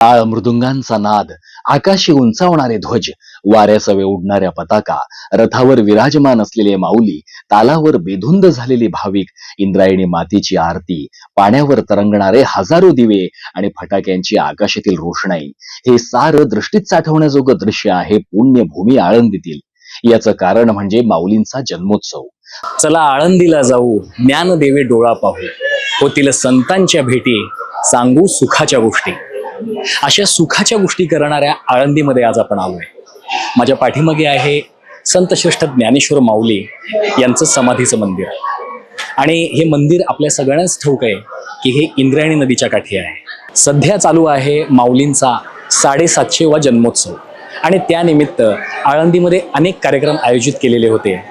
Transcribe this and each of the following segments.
टाळ मृदुंगांचा नाद आकाशी उंचावणारे ध्वज वाऱ्यासवे उडणाऱ्या पताका रथावर विराजमान असलेले माऊली तालावर बेधुंद झालेली भाविक इंद्रायणी मातीची आरती पाण्यावर तरंगणारे हजारो दिवे आणि फटाक्यांची आकाशातील रोषणाई हे सारं दृष्टीत साठवण्याजोगं दृश्य आहे पुण्यभूमी आळंदीतील. याचं कारण म्हणजे माऊलींचा जन्मोत्सव. चला आळंदीला जाऊ ज्ञानदेवे डोळा पाहू. होतील संतांच्या भेटी सांगू सुखाच्या गोष्टी. अशा सुखाच्या गोष्टी करणाऱ्या आळंदीमध्ये आज आपण आलोय. माझ्या पाठीमागे आहे संत श्रेष्ठ ज्ञानेश्वर माऊली यांचं समाधीचं मंदिर. आणि हे मंदिर आपल्या सगळ्यांनाच ठाऊक आहे की हे इंद्रायणी नदीच्या काठी आहे. सध्या चालू आहे माऊलींचा साडेसातशेवा जन्मोत्सव. आणि त्यानिमित्त आळंदीमध्ये अनेक कार्यक्रम आयोजित केलेले होते.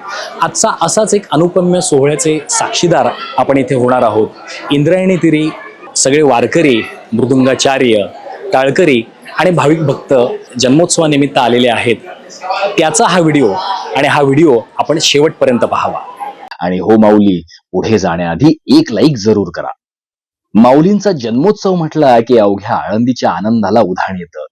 आजचा असाच एक अनुपम्य सोहळ्याचे साक्षीदार आपण इथे होणार आहोत. इंद्रायणी तिरी सगळे वारकरी मृदुंगाचार्य टाळकरी आणि भाविक भक्त जन्मोत्सवानिमित्त आलेले आहेत. त्याचा हा व्हिडिओ आणि हा व्हिडिओ आपण शेवटपर्यंत पाहावा. आणि हो माऊली पुढे जाण्याआधी एक लाईक जरूर करा. माऊलींचा जन्मोत्सव म्हटला की अवघ्या आळंदीच्या आनंदाला उधाण येतं.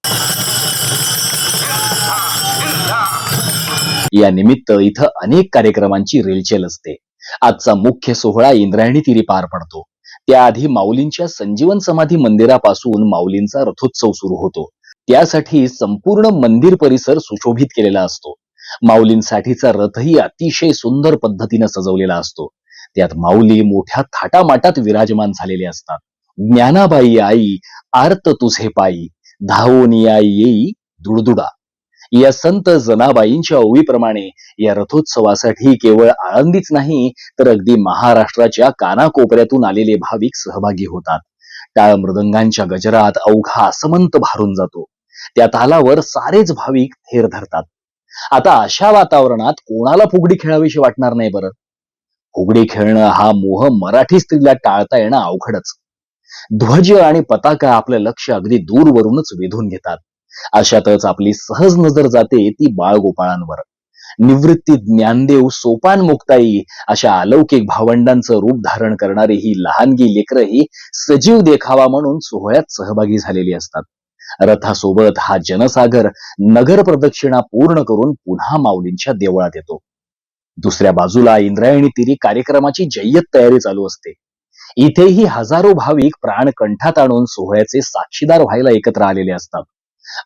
या निमित्त इथं अनेक कार्यक्रमांची रेलचेल असते. आजचा मुख्य सोहळा इंद्रायणी तिरी पार पडतो. त्याआधी माऊलींच्या संजीवन समाधी मंदिरापासून माऊलींचा रथोत्सव सुरू होतो. त्यासाठी संपूर्ण मंदिर परिसर सुशोभित केलेला असतो. माऊलींसाठीचा रथही अतिशय सुंदर पद्धतीने सजवलेला असतो. त्यात माऊली मोठ्या थाटामाटात विराजमान झालेले असतात. ज्ञानाबाई आई आर्त तुझे पायी. धावोनी आई येई दुडदुडा. या संत जनाबाईंच्या ओवीप्रमाणे या रथोत्सवासाठी केवळ आळंदीच नाही तर अगदी महाराष्ट्राच्या कानाकोपऱ्यातून आलेले भाविक सहभागी होतात. टाळ मृदंगांच्या गजरात अवघा असमंत भारून जातो. त्या तालावर सारेच भाविक थेर धरतात. आता अशा वातावरणात कोणाला फुगडी खेळावीशी वाटणार नाही बरं? फुगडी खेळणं हा मोह मराठी स्त्रीला टाळता येणं अवघडच. ध्वज आणि पताका आपलं लक्ष अगदी दूरवरूनच वेधून घेतात. अशातच आपली सहज नजर जाते ती बाळगोपाळांवर. निवृत्ती ज्ञानदेव सोपान मुक्ताई अशा अलौकिक भावंडांचं रूप धारण करणारी ही लहानगी लेकरही सजीव देखावा म्हणून सोहळ्यात सहभागी झालेली असतात. रथासोबत हा जनसागर नगर प्रदक्षिणा पूर्ण करून पुन्हा माऊलींच्या देवळात येतो. दुसऱ्या बाजूला इंद्रायणी तिरी कार्यक्रमाची जय्यत तयारी चालू असते. इथेही हजारो भाविक प्राण कंठात आणून सोहळ्याचे साक्षीदार व्हायला एकत्र आलेले असतात.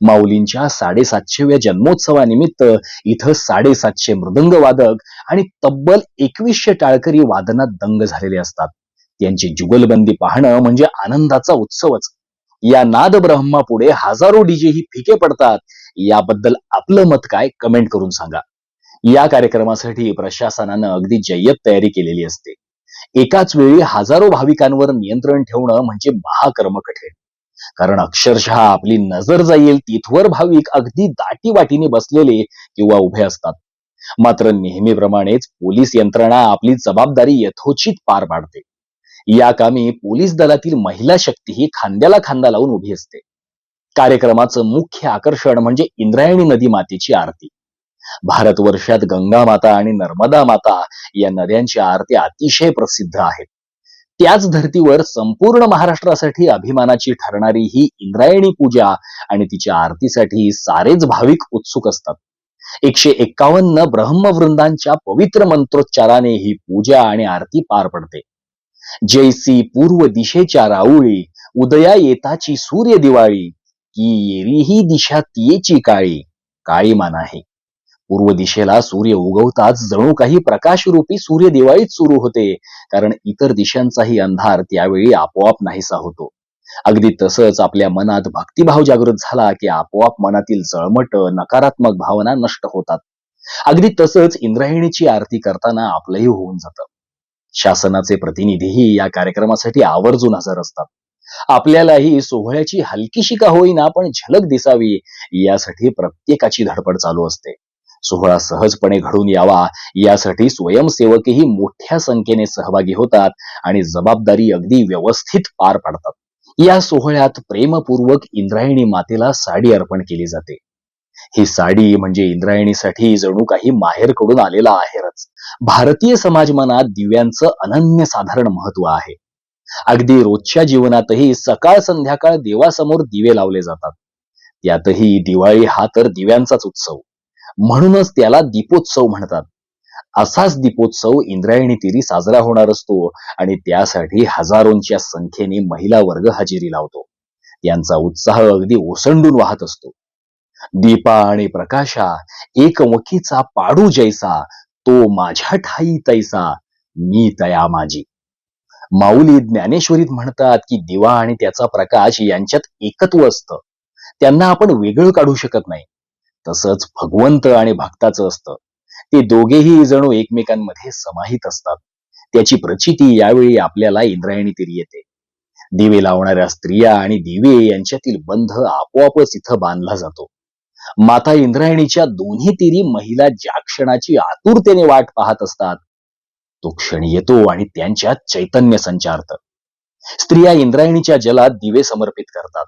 माऊलींच्या साडेसातशेव्या जन्मोत्सवानिमित्त इथं साडेसातशे मृदंग वादक आणि तब्बल एकवीसशे टाळकरी वादनात दंग झालेले असतात. त्यांची जुगलबंदी पाहणं म्हणजे आनंदाचा उत्सवच. या नाद ब्रह्मापुढे हजारो डीजे ही फिके पडतात याबद्दल आपलं मत काय कमेंट करून सांगा. या कार्यक्रमासाठी प्रशासनानं अगदी जय्यत तयारी केलेली असते. एकाच वेळी हजारो भाविकांवर नियंत्रण ठेवणं म्हणजे महाकर्म कठीण कारण अक्षरशः आपली नजर जाईल तिथवर भाविक अगदी दाटी वाटीने बसलेले किंवा उभे असतात. मात्र नेहमीप्रमाणेच पोलीस यंत्रणा आपली जबाबदारी यथोचित पार पाडते. या कामी पोलीस दलातील महिला शक्ती ही खांद्याला खांदा लावून उभी असते. कार्यक्रमाचं मुख्य आकर्षण म्हणजे इंद्रायणी नदी मातेची आरती. भारतवर्षात गंगा माता आणि नर्मदा माता या नद्यांच्या आरत्या अतिशय प्रसिद्ध आहेत. त्याच धर्तीवर संपूर्ण महाराष्ट्रासाठी अभिमानाची ठरणारी ही इंद्रायणी पूजा आणि तिच्या आरतीसाठी सारेच भाविक उत्सुक असतात. एकशे एक्कावन्न ब्रह्मवृंदांच्या पवित्र मंत्रोच्चाराने ही पूजा आणि आरती पार पडते. जैसी पूर्व दिशेच्या राऊळी उदया येताची सूर्य दिवाळी की येरी ही दिशा तियेची काळी काळी मान आहे. पूर्व दिशेला सूर्य उगवताच जणू काही प्रकाशरूपी सूर्य दिवाळीच सुरू होते. कारण इतर दिशांचाही अंधार त्यावेळी आपोआप नाहीसा होतो. अगदी तसंच आपल्या मनात भक्तिभाव जागृत झाला की आपोआप मनातील जळमट नकारात्मक भावना नष्ट होतात. अगदी तसंच इंद्रायणीची आरती करताना आपलंही होऊन जातं. शासनाचे प्रतिनिधीही या कार्यक्रमासाठी आवर्जून हजर असतात. आपल्यालाही सोहळ्याची हलकीशी का होईना पण झलक दिसावी यासाठी प्रत्येकाची धडपड चालू असते. सोहळा सहजपणे घडून यावा. यासाठी स्वयंसेवकही मोठ्या संख्येने सहभागी होतात आणि जबाबदारी अगदी व्यवस्थित पार पाडतात. या सोहळ्यात प्रेमपूर्वक इंद्रायणी मातेला साडी अर्पण केली जाते. ही साडी म्हणजे इंद्रायणीसाठी जणू काही माहेरकडून आलेला आहेरच. भारतीय समाज मनात दिव्यांचं अनन्यसाधारण महत्त्व आहे. अगदी रोजच्या जीवनातही सकाळ संध्याकाळ देवासमोर दिवे लावले जातात. त्यातही दिवाळी हा तर दिव्यांचाच उत्सव. म्हणूनच त्याला दीपोत्सव म्हणतात. असाच दीपोत्सव इंद्रायणी तिरी साजरा होणार असतो आणि त्यासाठी हजारोंच्या संख्येने महिला वर्ग हजेरी लावतो. यांचा उत्साह अगदी ओसंडून वाहत असतो. दीपा आणि प्रकाशा एकमुखीचा पाडू जैसा तो माझ्या ठाई तैसा मी तया माझी माऊली ज्ञानेश्वरीत म्हणतात की दिवा आणि त्याचा प्रकाश यांच्यात एकत्व असतं. त्यांना आपण वेगळं काढू शकत नाही. तसंच भगवंत आणि भक्ताचं असतं. ते दोघेही जणू एकमेकांमध्ये समाहित असतात. त्याची प्रचिती यावेळी आपल्याला इंद्रायणी तरी येते. दिवे लावणाऱ्या स्त्रिया आणि दिवे यांच्यातील बंध आपोआपच इथं बांधला जातो. माता इंद्रायणीच्या दोन्ही तिरी महिला ज्या क्षणाची आतुरतेने वाट पाहत असतात तो क्षण येतो आणि त्यांच्यात चैतन्य संचारत. स्त्रिया इंद्रायणीच्या जलात दिवे समर्पित करतात.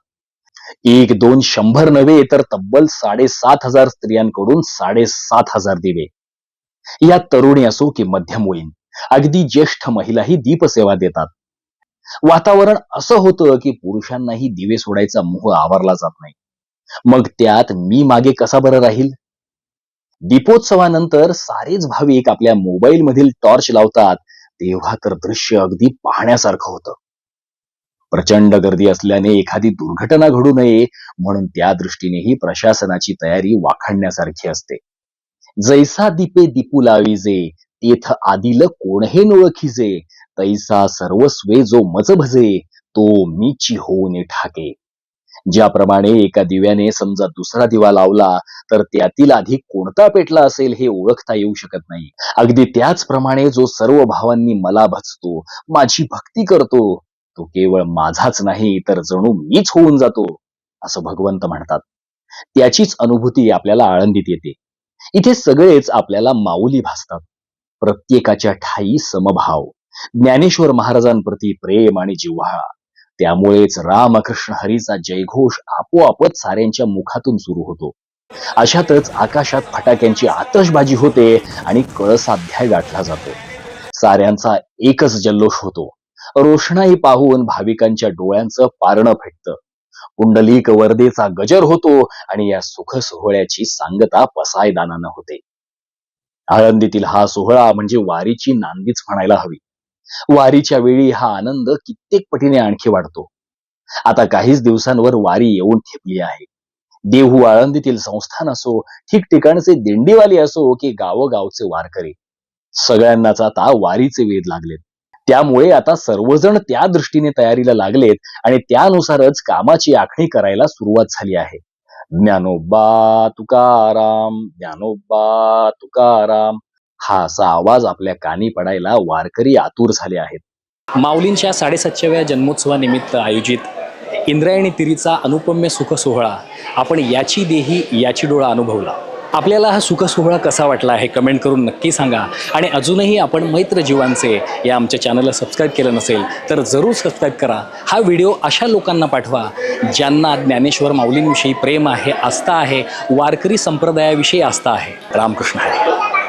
एक दोन शंभर नव्हे तर तब्बल साडेसात हजार स्त्रियांकडून साडेसात हजार दिवे. या तरुणी असो की मध्यमवयीन अगदी ज्येष्ठ महिलाही दीपसेवा देतात. वातावरण असं होतं की पुरुषांनाही दिवे सोडायचा मोह आवरला जात नाही. मग त्यात मी मागे कसा बरं राहील? दीपोत्सवानंतर सारेच भाविक आपल्या मोबाईल मधील टॉर्च लावतात तेव्हा तर दृश्य अगदी पाहण्यासारखं होतं. प्रचंड गर्दी असल्याने एखादी दुर्घटना घडू नये म्हणून त्या दृष्टीनेही प्रशासनाची तयारी वाखाणण्यासारखी असते. जैसा दीपे दीपू लावीजे तेथ आदिल कोणहे ओळखीजे तैसा सर्वस्वे जो मज भजे तो मीची होऊन ठाके. ज्याप्रमाणे एका दिव्याने समजा दुसरा दिवा लावला तर त्यातील आधी कोणता पेटला असेल हे ओळखता येऊ शकत नाही. अगदी त्याचप्रमाणे जो सर्व भावांनी मला भजतो माझी भक्ती करतो तो केवळ माझाच नाही तर जणू मीच होऊन जातो असं भगवंत म्हणतात. त्याचीच अनुभूती आपल्याला आळंदीत येते. इथे सगळेच आपल्याला माऊली भासतात. प्रत्येकाच्या ठाई समभाव ज्ञानेश्वर महाराजांप्रती प्रेम आणि जिव्हाळा. त्यामुळेच रामकृष्ण हरीचा जयघोष आपोआपच साऱ्यांच्या मुखातून सुरू होतो. अशातच आकाशात फटाक्यांची आतषबाजी होते आणि कळसाध्याय गाठला जातो. साऱ्यांचा एकच जल्लोष होतो. रोषणाई पाहून भाविकांच्या डोळ्यांचं पारणं फेटतं कुंडलिक वर्देचा गजर होतो आणि या सुख सोहळ्याची सांगता पसायदानानं होते. आळंदीतील हा सोहळा म्हणजे वारीची नांदीच म्हणायला हवी. वारीच्या वेळी हा आनंद कित्येक पटीने आणखी वाढतो. आता काहीच दिवसांवर वारी येऊन ठेपली आहे. देहू आळंदीतील संस्थान असो ठिकठिकाणचे दिंडीवाले असो की गावोगावचे वारकरी. सगळ्यांनाच आता वारीचे वेध लागलेत. त्यामुळे आता सर्वजण त्या दृष्टीने तयारीला लागलेत आणि त्यानुसारच कामाची आखणी करायला सुरुवात झाली आहे. ज्ञानोबा तुकाराम ज्ञानोबा तुकाराम. हा असा आवाज आपल्या कानी पडायला वारकरी आतुर झाले आहेत. माऊलींच्या साडेसातशेव्या जन्मोत्सवानिमित्त आयोजित इंद्रायणी तिरीचा अनुपम्य सुख सोहळा आपण याची देही याची डोळा अनुभवला. आपल्याला हा सुखसोहळा कसा वाटला हे कमेंट करून नक्की सांगा. आणि अजूनही आपण मैत्र जीवांचे या आमच्या चॅनलला सबस्क्राईब केलं नसेल तर जरूर सबस्क्राईब करा. हा व्हिडिओ अशा लोकांना पाठवा ज्यांना ज्ञानेश्वर माऊलींविषयी प्रेम आहे आस्था आहे वारकरी संप्रदायाविषयी आस्था आहे. रामकृष्ण हरी.